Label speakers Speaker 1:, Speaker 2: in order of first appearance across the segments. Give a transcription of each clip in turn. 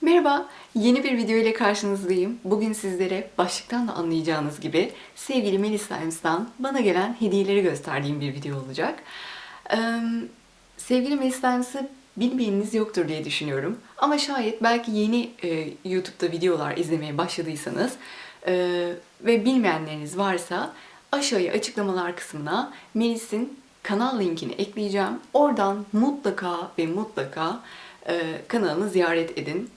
Speaker 1: Merhaba, yeni bir video ile karşınızdayım. Bugün sizlere başlıktan da anlayacağınız gibi sevgili Melis Times'tan bana gelen hediyeleri gösterdiğim bir video olacak. Ee, sevgili Melis Times'ı bilmeyeniniz yoktur diye düşünüyorum. Ama şayet belki yeni e, YouTube'da videolar izlemeye başladıysanız e, ve bilmeyenleriniz varsa aşağıya açıklamalar kısmına Melis'in kanal linkini ekleyeceğim. Oradan mutlaka ve mutlaka e, kanalını ziyaret edin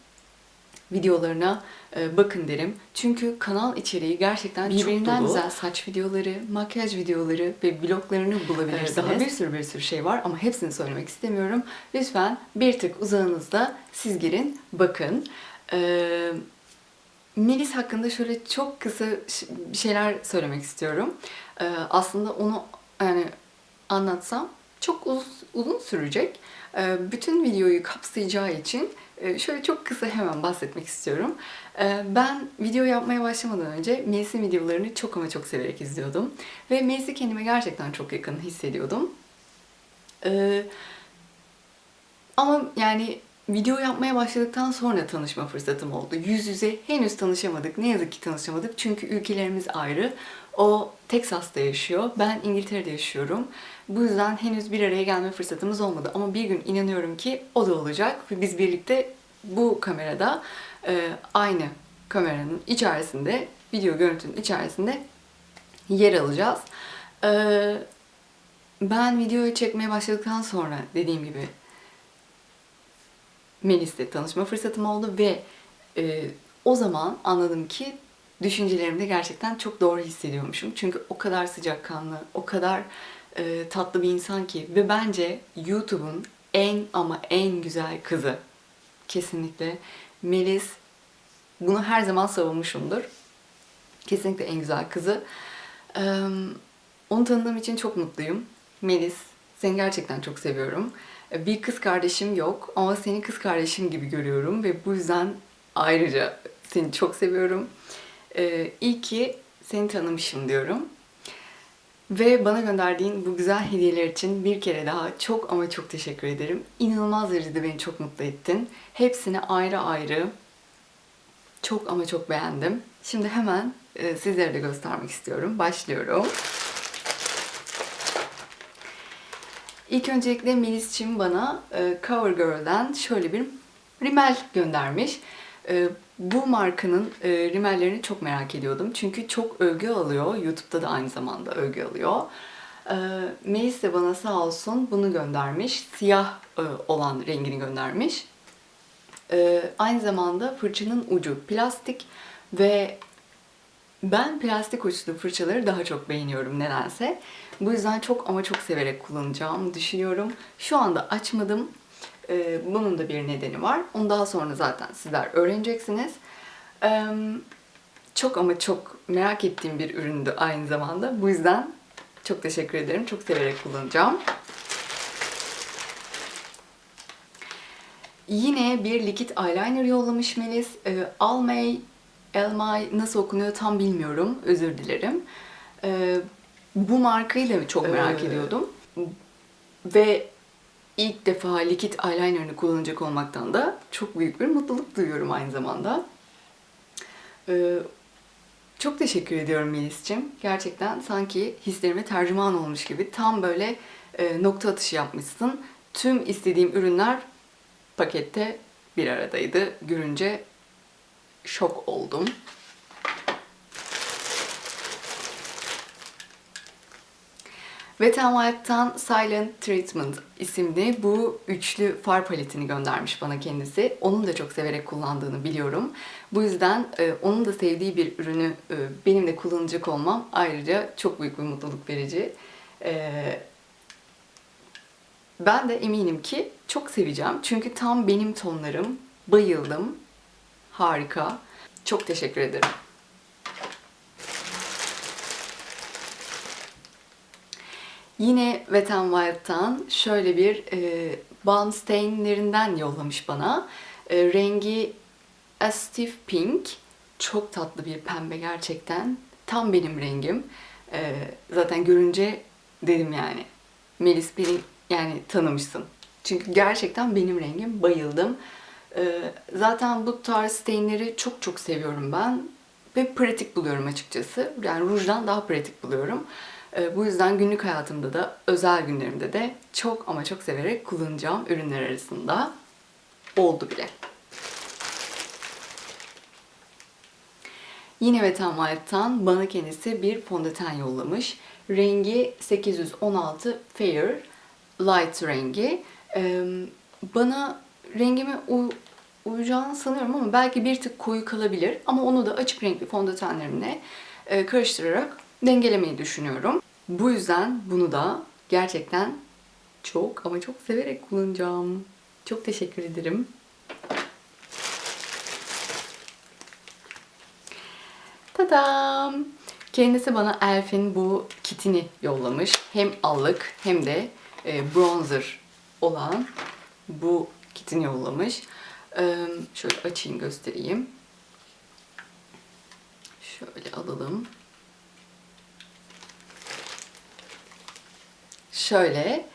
Speaker 1: videolarına e, bakın derim. Çünkü kanal içeriği gerçekten birbirinden
Speaker 2: dolu.
Speaker 1: güzel saç videoları, makyaj videoları ve vloglarını bulabilirsiniz. Daha bir sürü bir sürü şey var ama hepsini söylemek istemiyorum. Lütfen bir tık uzağınızda siz girin, bakın. Ee, Melis hakkında şöyle çok kısa şeyler söylemek istiyorum. Ee, aslında onu yani anlatsam çok uz- uzun sürecek. Ee, bütün videoyu kapsayacağı için e, şöyle çok kısa hemen bahsetmek istiyorum. Ee, ben video yapmaya başlamadan önce Melis'in videolarını çok ama çok severek izliyordum. Ve Melis'i kendime gerçekten çok yakın hissediyordum. Ee, ama yani video yapmaya başladıktan sonra tanışma fırsatım oldu. Yüz yüze henüz tanışamadık. Ne yazık ki tanışamadık. Çünkü ülkelerimiz ayrı. O Texas'ta yaşıyor. Ben İngiltere'de yaşıyorum. Bu yüzden henüz bir araya gelme fırsatımız olmadı. Ama bir gün inanıyorum ki o da olacak. Ve biz birlikte bu kamerada e, aynı kameranın içerisinde, video görüntünün içerisinde yer alacağız. E, ben videoyu çekmeye başladıktan sonra dediğim gibi Melis'le tanışma fırsatım oldu ve e, o zaman anladım ki düşüncelerimde gerçekten çok doğru hissediyormuşum. Çünkü o kadar sıcakkanlı, o kadar e, tatlı bir insan ki ve bence YouTube'un en ama en güzel kızı. Kesinlikle Melis bunu her zaman savunmuşumdur. Kesinlikle en güzel kızı. Ee, onu tanıdığım için çok mutluyum. Melis, seni gerçekten çok seviyorum. Ee, Bir kız kardeşim yok ama seni kız kardeşim gibi görüyorum ve bu yüzden ayrıca seni çok seviyorum. Ee, iyi ki seni tanımışım diyorum. Ve bana gönderdiğin bu güzel hediyeler için bir kere daha çok ama çok teşekkür ederim. İnanılmaz derecede beni çok mutlu ettin. Hepsini ayrı ayrı çok ama çok beğendim. Şimdi hemen e, sizlere de göstermek istiyorum. Başlıyorum. İlk öncelikle Melis'ciğim bana e, CoverGirl'den şöyle bir rimel göndermiş. E, bu markanın e, rimellerini çok merak ediyordum. Çünkü çok övgü alıyor. YouTube'da da aynı zamanda övgü alıyor. E, de bana sağ olsun bunu göndermiş. Siyah e, olan rengini göndermiş. Ee, aynı zamanda fırçanın ucu plastik ve ben plastik uçlu fırçaları daha çok beğeniyorum nedense. Bu yüzden çok ama çok severek kullanacağımı düşünüyorum. Şu anda açmadım. Ee, bunun da bir nedeni var. Onu daha sonra zaten sizler öğreneceksiniz. Ee, çok ama çok merak ettiğim bir üründü aynı zamanda. Bu yüzden çok teşekkür ederim. Çok severek kullanacağım. Yine bir likit eyeliner yollamış Melis. Ee, Almay, Elmay nasıl okunuyor tam bilmiyorum. Özür dilerim. Ee, bu markayı da çok merak
Speaker 2: Ee,
Speaker 1: ediyordum. Ve ilk defa likit eyelinerını kullanacak olmaktan da çok büyük bir mutluluk duyuyorum aynı zamanda. Ee, çok teşekkür ediyorum Melis'ciğim. Gerçekten sanki hislerime tercüman olmuş gibi tam böyle e, nokta atışı yapmışsın. Tüm istediğim ürünler pakette bir aradaydı. Görünce şok oldum. Wet n Wild'tan Silent Treatment isimli bu üçlü far paletini göndermiş bana kendisi. Onun da çok severek kullandığını biliyorum. Bu yüzden e, onun da sevdiği bir ürünü e, benim de kullanacak olmam ayrıca çok büyük bir mutluluk verici. E, ben de eminim ki çok seveceğim. Çünkü tam benim tonlarım. Bayıldım. Harika. Çok teşekkür ederim. Yine Wet n Wild'tan şöyle bir e, Balm Stain'lerinden yollamış bana. E, rengi Astif Pink. Çok tatlı bir pembe gerçekten. Tam benim rengim. E, zaten görünce dedim yani. Melis beni yani tanımışsın. Çünkü gerçekten benim rengim. Bayıldım. Ee, zaten bu tarz stainleri çok çok seviyorum ben ve pratik buluyorum açıkçası. Yani rujdan daha pratik buluyorum. Ee, bu yüzden günlük hayatımda da özel günlerimde de çok ama çok severek kullanacağım ürünler arasında oldu bile. Yine Wet n Wild'tan bana kendisi bir fondöten yollamış. Rengi 816 Fair Light rengi. Ee, bana rengime u- uyacağını sanıyorum ama belki bir tık koyu kalabilir. Ama onu da açık renkli fondötenlerimle e, karıştırarak dengelemeyi düşünüyorum. Bu yüzden bunu da gerçekten çok ama çok severek kullanacağım. Çok teşekkür ederim. Tadam! Kendisi bana Elf'in bu kitini yollamış. Hem allık hem de e, bronzer olan bu kitini yollamış. Şöyle açayım göstereyim. Şöyle alalım. Şöyle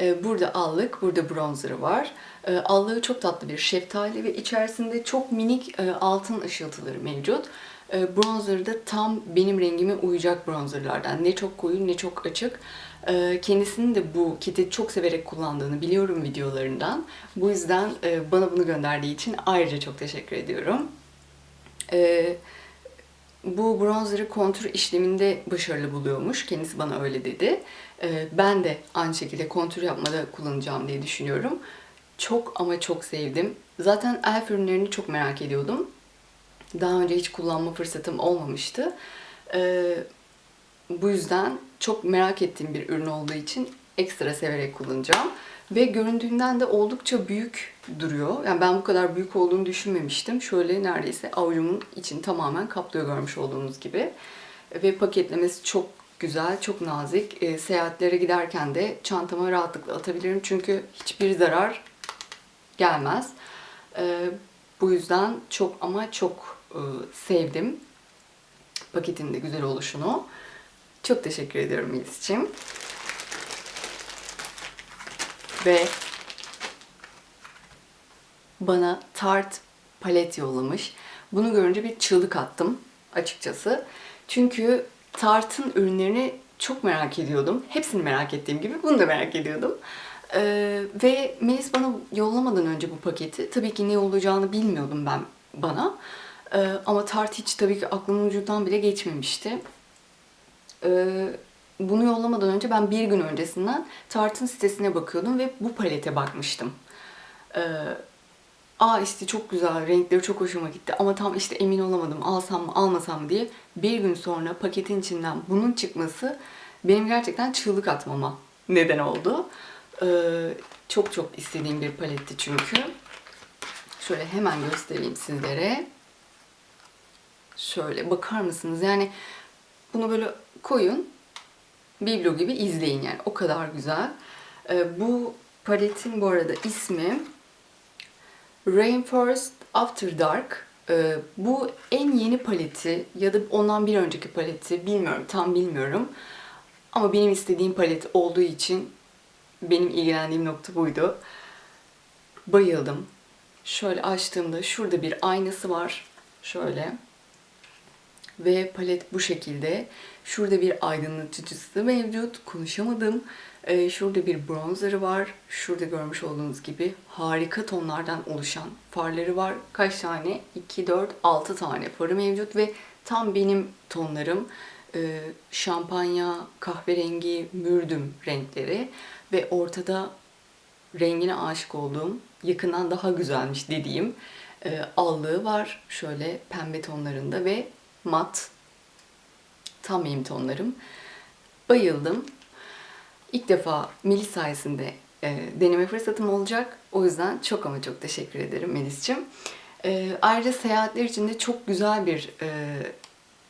Speaker 1: e, burada allık, burada bronzerı var. E, allığı çok tatlı bir şeftali ve içerisinde çok minik e, altın ışıltıları mevcut. E, bronzer da tam benim rengime uyacak bronzerlardan. Ne çok koyu ne çok açık. Kendisinin de bu kiti çok severek kullandığını biliyorum videolarından. Bu yüzden bana bunu gönderdiği için ayrıca çok teşekkür ediyorum. E, bu bronzerı kontür işleminde başarılı buluyormuş. Kendisi bana öyle dedi. Ee, ben de aynı şekilde kontür yapmada kullanacağım diye düşünüyorum. Çok ama çok sevdim. Zaten elf ürünlerini çok merak ediyordum. Daha önce hiç kullanma fırsatım olmamıştı. Ee, bu yüzden çok merak ettiğim bir ürün olduğu için ekstra severek kullanacağım. Ve göründüğünden de oldukça büyük duruyor. Yani ben bu kadar büyük olduğunu düşünmemiştim. Şöyle neredeyse avucumun için tamamen kaplıyor görmüş olduğunuz gibi. Ve paketlemesi çok güzel, çok nazik. E, seyahatlere giderken de çantama rahatlıkla atabilirim. Çünkü hiçbir zarar gelmez. E, bu yüzden çok ama çok e, sevdim paketin de güzel oluşunu. Çok teşekkür ediyorum Melis'ciğim. Ve bana tart palet yollamış. Bunu görünce bir çığlık attım açıkçası. Çünkü Tarte'ın ürünlerini çok merak ediyordum. Hepsini merak ettiğim gibi bunu da merak ediyordum. Ee, ve Melis bana yollamadan önce bu paketi tabii ki ne olacağını bilmiyordum ben bana. Ee, ama Tarte hiç tabii ki aklımın ucundan bile geçmemişti. Ee, bunu yollamadan önce ben bir gün öncesinden Tarte'ın sitesine bakıyordum ve bu palete bakmıştım. Ee, Aa işte çok güzel, renkleri çok hoşuma gitti ama tam işte emin olamadım alsam mı almasam mı diye. Bir gün sonra paketin içinden bunun çıkması benim gerçekten çığlık atmama neden oldu. Ee, çok çok istediğim bir paletti çünkü. Şöyle hemen göstereyim sizlere. Şöyle bakar mısınız? Yani bunu böyle koyun, biblo gibi izleyin yani o kadar güzel. Ee, bu paletin bu arada ismi Rainforest After Dark. Ee, bu en yeni paleti ya da ondan bir önceki paleti bilmiyorum, tam bilmiyorum. Ama benim istediğim palet olduğu için benim ilgilendiğim nokta buydu. Bayıldım. Şöyle açtığımda şurada bir aynası var. Şöyle. Ve palet bu şekilde. Şurada bir aydınlatıcısı mevcut. Konuşamadım. Ee, şurada bir bronzerı var. Şurada görmüş olduğunuz gibi harika tonlardan oluşan farları var. Kaç tane? 2, 4, 6 tane farı mevcut ve tam benim tonlarım. Ee, şampanya, kahverengi, mürdüm renkleri ve ortada rengine aşık olduğum, yakından daha güzelmiş dediğim e, allığı var. Şöyle pembe tonlarında ve mat. Tam benim tonlarım. Bayıldım. İlk defa Melis sayesinde e, deneme fırsatım olacak. O yüzden çok ama çok teşekkür ederim Melis'ciğim. E, ayrıca seyahatler için de çok güzel bir e,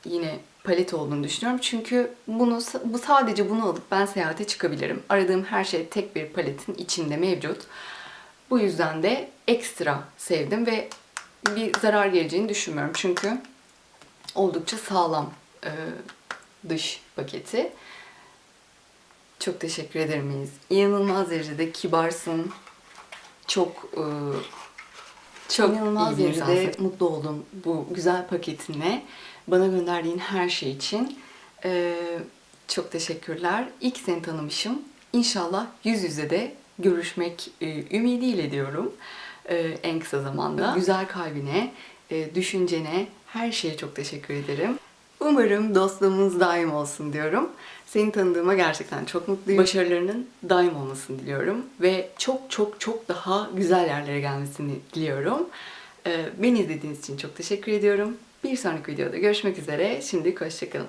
Speaker 1: yine palet olduğunu düşünüyorum. Çünkü bunu bu sadece bunu alıp ben seyahate çıkabilirim. Aradığım her şey tek bir paletin içinde mevcut. Bu yüzden de ekstra sevdim ve bir zarar geleceğini düşünmüyorum. Çünkü oldukça sağlam e, dış paketi. Çok teşekkür ederim Melis. İnanılmaz derecede kibarsın. Çok e, Çok
Speaker 2: İnanılmaz derecede
Speaker 1: insansın. mutlu oldum bu güzel paketinle. Bana gönderdiğin her şey için. Ee, çok teşekkürler. İlk seni tanımışım. İnşallah yüz yüze de görüşmek e, ümidiyle diyorum. Ee, en kısa zamanda. Güzel kalbine, e, düşüncene, her şeye çok teşekkür ederim. Umarım dostluğumuz daim olsun diyorum. Seni tanıdığıma gerçekten çok mutluyum. Başarılarının daim olmasını diliyorum. Ve çok çok çok daha güzel yerlere gelmesini diliyorum. Ee, Beni izlediğiniz için çok teşekkür ediyorum. Bir sonraki videoda görüşmek üzere. Şimdi hoşçakalın.